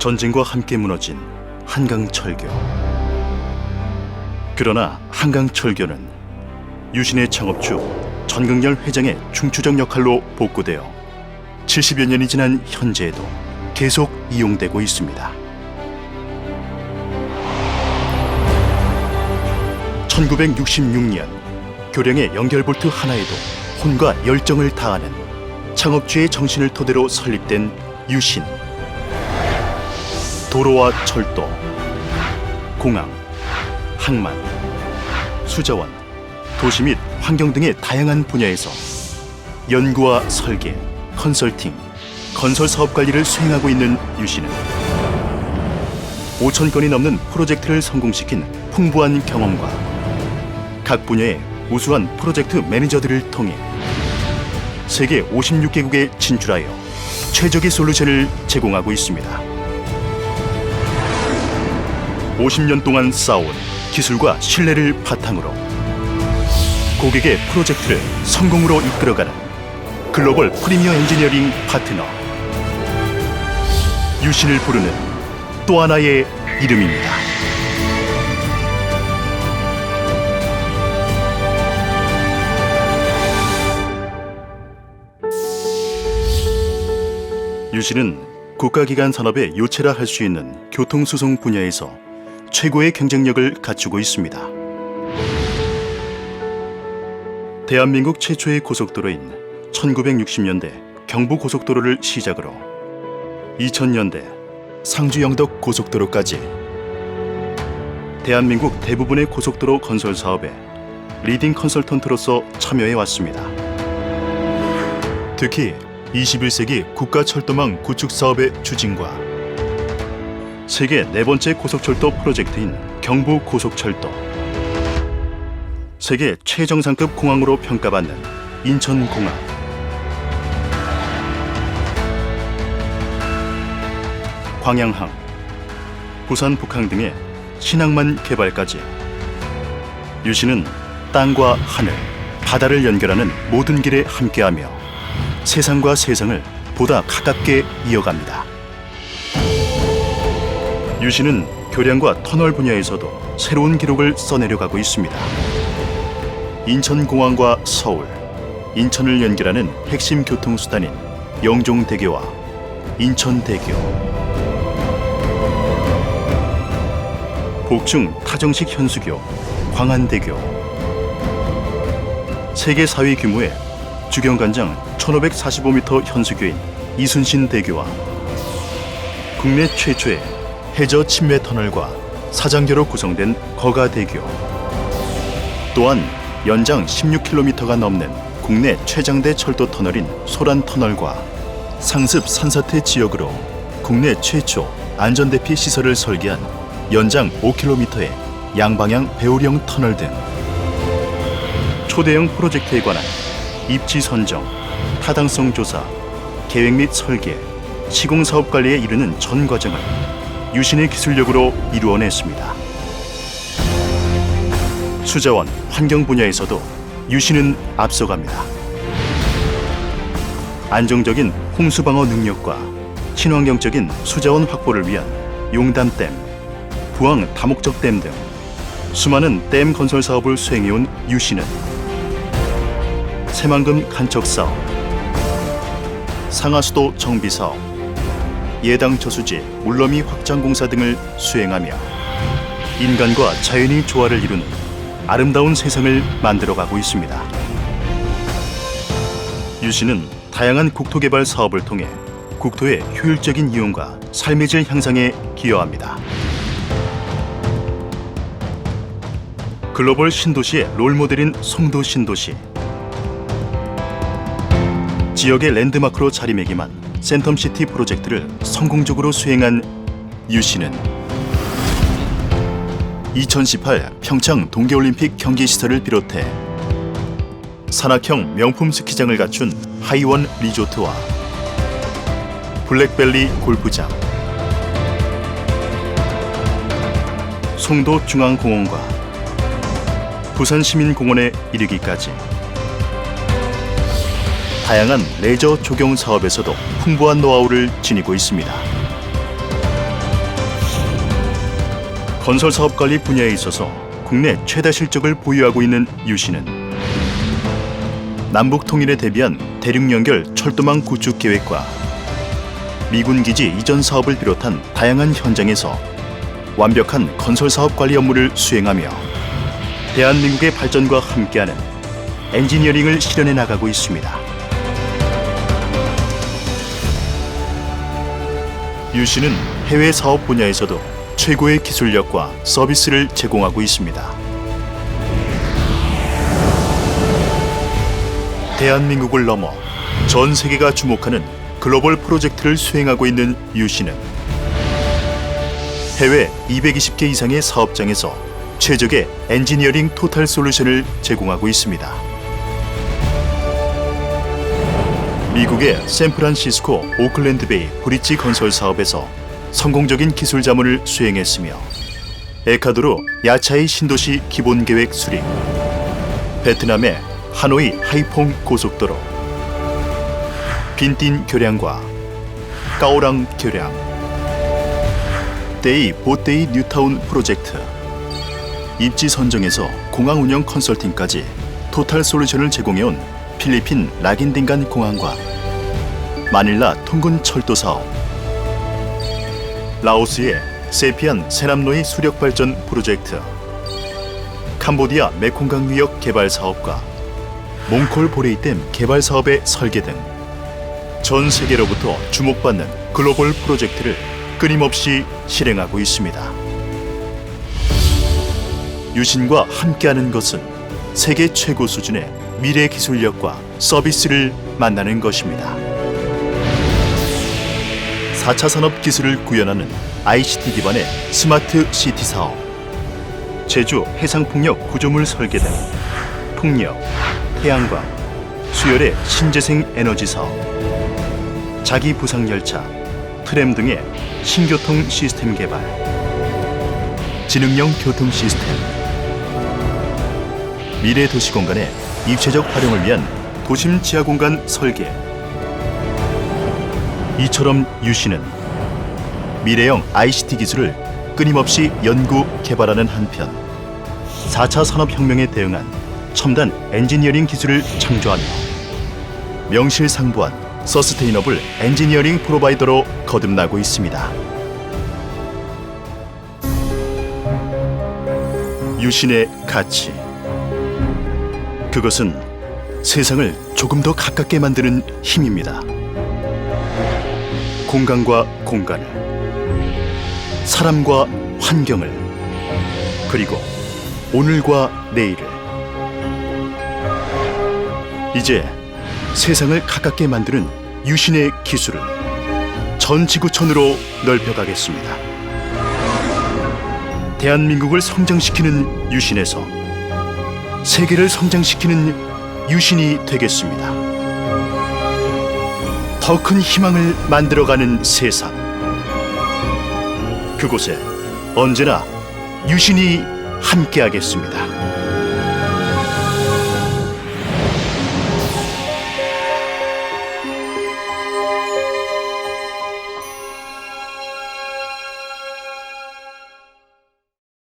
전쟁과 함께 무너진 한강 철교. 그러나 한강 철교는 유신의 창업주 전극렬 회장의 중추적 역할로 복구되어 70여 년이 지난 현재에도 계속 이용되고 있습니다. 1966년 교량의 연결볼트 하나에도 혼과 열정을 다하는 창업주의 정신을 토대로 설립된 유신 도로와 철도 공항 항만 수자원 도시 및 환경 등의 다양한 분야에서 연구와 설계 컨설팅 건설 사업 관리를 수행하고 있는 유신은 5천 건이 넘는 프로젝트를 성공시킨 풍부한 경험과 각 분야의 우수한 프로젝트 매니저들을 통해 세계 56개국에 진출하여 최적의 솔루션을 제공하고 있습니다. 50년 동안 쌓아온 기술과 신뢰를 바탕으로 고객의 프로젝트를 성공으로 이끌어가는 글로벌 프리미어 엔지니어링 파트너 유신을 부르는 또 하나의 이름입니다. 유신은 국가기관 산업의 요체라 할 수 있는 교통수송 분야에서 최고의 경쟁력을 갖추고 있습니다. 대한민국 최초의 고속도로인 1960년대 경부 고속도로를 시작으로 2000년대 상주 영덕 고속도로까지 대한민국 대부분의 고속도로 건설 사업에 리딩 컨설턴트로서 참여해 왔습니다. 특히 21세기 국가 철도망 구축 사업의 추진과 세계 네 번째 고속철도 프로젝트인 경부 고속철도, 세계 최정상급 공항으로 평가받는 인천공항, 광양항, 부산 북항 등의 신항만 개발까지. 유신은 땅과 하늘, 바다를 연결하는 모든 길에 함께하며 세상과 세상을 보다 가깝게 이어갑니다. 유신은 교량과 터널 분야에서도 새로운 기록을 써내려가고 있습니다. 인천공항과 서울, 인천을 연결하는 핵심 교통수단인 영종대교와 인천대교, 복중 타정식 현수교, 광안대교, 세계 4위 규모의 주경관장 1545m 현수교인 이순신 대교와 국내 최초의 해저 침매 터널과 사장교로 구성된 거가대교. 또한 연장 16km가 넘는 국내 최장대 철도 터널인 소란 터널과 상습 산사태 지역으로 국내 최초 안전대피 시설을 설계한 연장 5km의 양방향 배우령 터널 등 초대형 프로젝트에 관한 입지 선정, 타당성 조사, 계획 및 설계, 시공 사업 관리에 이르는 전 과정을 유신의 기술력으로 이루어냈습니다. 수자원, 환경 분야에서도 유신은 앞서갑니다. 안정적인 홍수 방어 능력과 친환경적인 수자원 확보를 위한 용담댐, 부항 다목적 댐 등 수많은 댐 건설 사업을 수행해온 유신은 새만금 간척 사업, 상하수도 정비 사업, 예당 저수지 물러미 확장 공사 등을 수행하며 인간과 자연이 조화를 이루는 아름다운 세상을 만들어가고 있습니다. 유신은 다양한 국토개발 사업을 통해 국토의 효율적인 이용과 삶의 질 향상에 기여합니다. 글로벌 신도시의 롤모델인 송도 신도시 지역의 랜드마크로 자리매김한 센텀시티 프로젝트를 성공적으로 수행한 유 씨는 2018 평창 동계올림픽 경기시설을 비롯해 산악형 명품 스키장을 갖춘 하이원 리조트와 블랙벨리 골프장, 송도 중앙공원과 부산시민공원에 이르기까지 다양한 레저 조경 사업에서도 풍부한 노하우를 지니고 있습니다. 건설 사업 관리 분야에 있어서 국내 최다 실적을 보유하고 있는 유 씨는 남북 통일에 대비한 대륙 연결 철도망 구축 계획과 미군 기지 이전 사업을 비롯한 다양한 현장에서 완벽한 건설 사업 관리 업무를 수행하며 대한민국의 발전과 함께하는 엔지니어링을 실현해 나가고 있습니다. 유 씨는 해외 사업 분야에서도 최고의 기술력과 서비스를 제공하고 있습니다. 대한민국을 넘어 전 세계가 주목하는 글로벌 프로젝트를 수행하고 있는 유 씨는 해외 220개 이상의 사업장에서 최적의 엔지니어링 토탈 솔루션을 제공하고 있습니다. 미국의 샌프란시스코 오클랜드베이 브릿지 건설 사업에서 성공적인 기술 자문을 수행했으며 에카도르 야차이 신도시 기본 계획 수립, 베트남의 하노이 하이퐁 고속도로, 빈틴 교량과 까오랑 교량, 데이 보데이 뉴타운 프로젝트, 입지 선정에서 공항 운영 컨설팅까지 토탈 솔루션을 제공해온 필리핀 라긴딩간 공항과 마닐라 통근 철도 사업, 라오스의 세피안 세남로이 수력 발전 프로젝트, 캄보디아 메콩강 위역 개발 사업과 몽콜 보레이댐 개발 사업의 설계 등 전 세계로부터 주목받는 글로벌 프로젝트를 끊임없이 실행하고 있습니다. 유신과 함께하는 것은 세계 최고 수준의 미래 기술력과 서비스를 만나는 것입니다. 4차 산업 기술을 구현하는 ICT 기반의 스마트 시티 사업, 제주 해상풍력 구조물 설계 등 풍력, 태양광, 수열의 신재생 에너지 사업, 자기 부상 열차, 트램 등의 신교통 시스템 개발, 지능형 교통 시스템, 미래 도시 공간의 입체적 활용을 위한 도심 지하 공간 설계. 이처럼 유씨는 미래형 ICT 기술을 끊임없이 연구 개발하는 한편 4차 산업혁명에 대응한 첨단 엔지니어링 기술을 창조하며 명실상부한 서스테이너블 엔지니어링 프로바이더로 거듭나고 있습니다. 유신의 가치 그것은 세상을 조금 더 가깝게 만드는 힘입니다. 공간과 공간을, 사람과 환경을, 그리고 오늘과 내일을. 이제 세상을 가깝게 만드는 유신의 기술을 전 지구촌으로 넓혀가겠습니다. 대한민국을 성장시키는 유신에서 세계를 성장시키는 유신이 되겠습니다. 더 큰 희망을 만들어가는 세상. 그곳에 언제나 유신이 함께하겠습니다.